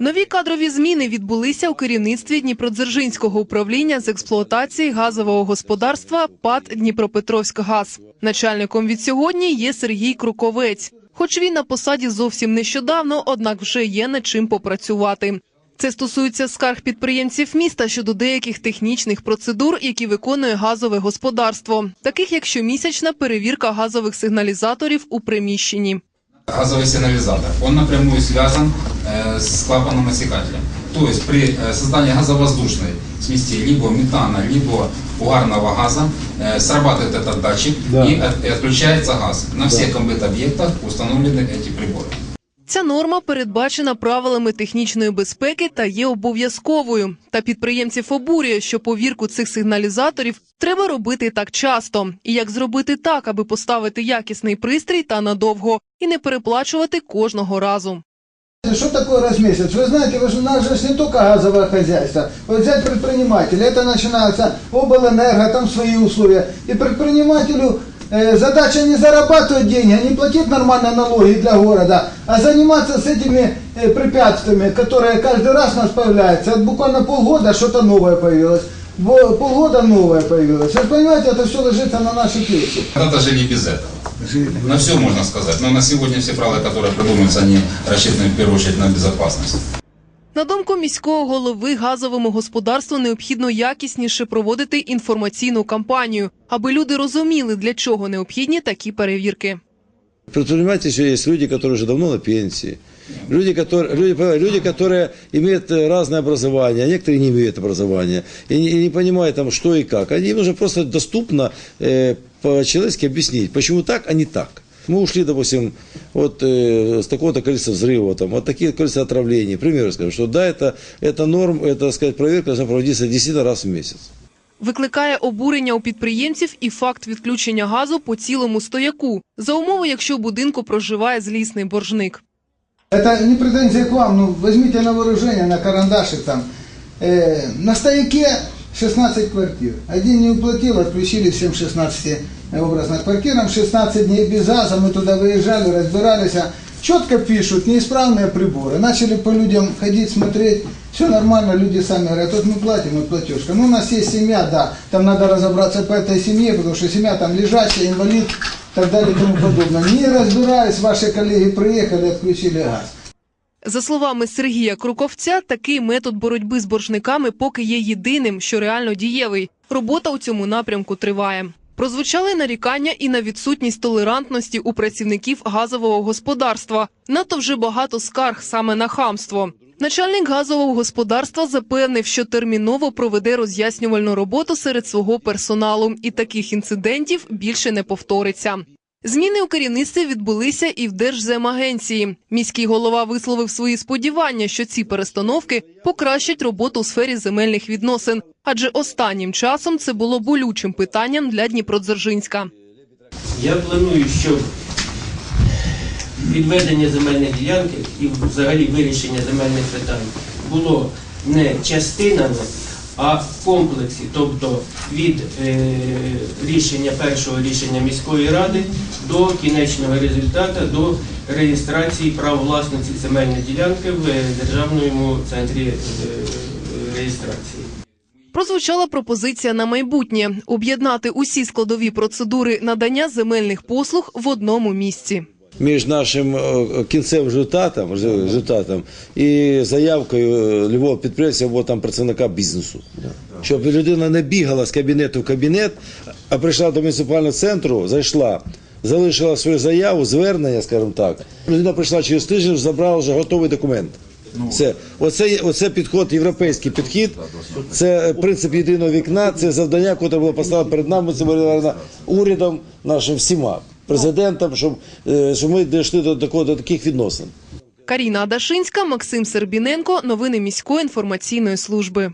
Нові кадрові зміни відбулися у керівництві Дніпродзержинського управління з експлуатації газового господарства ПАД «Дніпропетровськгаз». Начальником від сьогодні є Сергій Круковець. Хоч він на посаді зовсім нещодавно, однак вже є над чим попрацювати. Це стосується скарг підприємців міста щодо деяких технічних процедур, які виконує газове господарство, таких як щомісячна перевірка газових сигналізаторів у приміщенні. Газовый сигнализатор, он напрямую связан э, с клапаном осекателя. То есть при э, создании газовоздушной смеси либо метана, либо угарного газа э, срабатывает этот датчик Да. и, от- и отключается газ. На всех комбит-объектах установлены эти приборы. Ця норма передбачена правилами технічної безпеки та є обов'язковою. Та підприємців обурює, що повірку цих сигналізаторів треба робити так часто. І як зробити так, аби поставити якісний пристрій та надовго, і не переплачувати кожного разу. Что такое раз в месяц? Вы знаете, вы же, у нас же ж не только газовое хозяйство. Вот взять предпринимателя, это начинается облэнерго, там свои условия. И предпринимателю э, задача не зарабатывать деньги, а не платить нормально налоги для города, а заниматься с этими э, препятствиями, которые каждый раз у нас появляются. Вот буквально полгода что-то новое появилось. Во- Полгода новое появилось. Вы же понимаете, это все ложится на наши плечи. Когда-то жили без этого. На все можно сказать. Но на сегодня все правила, которые придумываются, они рассчитаны в первую очередь на безопасность. На думку міського голови, газовому господарству необхідно якісніше проводити інформаційну кампанію, аби люди розуміли, для чого необхідні такі перевірки. Предприниматели еще есть люди, которые уже давно на пенсии. Люди, которые, люди, люди, которые имеют э, разное образование, а некоторые не имеют образования. И не, и не понимают там, что и как. Они, им нужно просто доступно э, по-человечески объяснить, почему так, а не так. Мы ушли, допустим, от э, с такого-то количества взрывов, там, от таких количества отравлений. К примеру скажу, что да, это, это норм, это, сказать, проверка должна проводиться действительно раз в месяц. Викликає обурення у підприємців і факт відключення газу по цілому стояку, за умови, якщо в будинку проживає злісний боржник. Это не претензия к вам, ну возьмите на вооружение, на карандашик там. Э, на стояке 16 квартир. Один не уплатил, отключили всем 16 образно квартирам, 16 дней без газа, мы туда выезжали, разбирались. а Четко пишут, неисправные приборы. Начали по людям ходить, смотреть, все нормально, люди сами говорят, вот мы платим, вот платежка. Ну, у нас есть семья, да, там надо разобраться по этой семье, потому что семья там лежачая, инвалид, и так далее и тому подобное. Не разбираясь, ваши коллеги приехали, отключили газ. За словами Сергія Круковця, такий метод боротьби з боржниками поки є єдиним, що реально дієвий. Робота у цьому напрямку триває. Прозвучали нарікання і на відсутність толерантності у працівників газового господарства. Надто вже багато скарг саме на хамство. Начальник газового господарства запевнив, що терміново проведе роз'яснювальну роботу серед свого персоналу, і таких інцидентів більше не повториться. Зміни у керівництві відбулися і в Держземагенції. Міський голова висловив свої сподівання, що ці перестановки покращать роботу у сфері земельних відносин, адже останнім часом це було болючим питанням для Дніпродзержинська. Я планую, щоб відведення земельних ділянки і взагалі вирішення земельних питань було не частинами, а в комплексі, тобто від е, рішення першого рішення міської ради до кінечного результату, до реєстрації прав власності земельної ділянки в державному центрі е, реєстрації. Прозвучала пропозиція на майбутнє об'єднати усі складові процедури надання земельних послуг в одному місці. Між нашим е, кінцевим результатом, результатом і заявкою е, любого підприємця або там працівника бізнесу. Щоб людина не бігала з кабінету в кабінет, а прийшла до муніципального центру, зайшла, залишила свою заяву, звернення, скажімо так. Людина прийшла через тиждень, забрала вже готовий документ. Все. Оце, оце підход, європейський підхід. Це е, принцип єдиного вікна, це завдання, яке було поставлено перед нами, це урядом нашим всіма, президентом, щоб, е, щоб ми дійшли до, такого, до таких відносин. Каріна Адашинська, Максим Сербіненко. Новини міської інформаційної служби.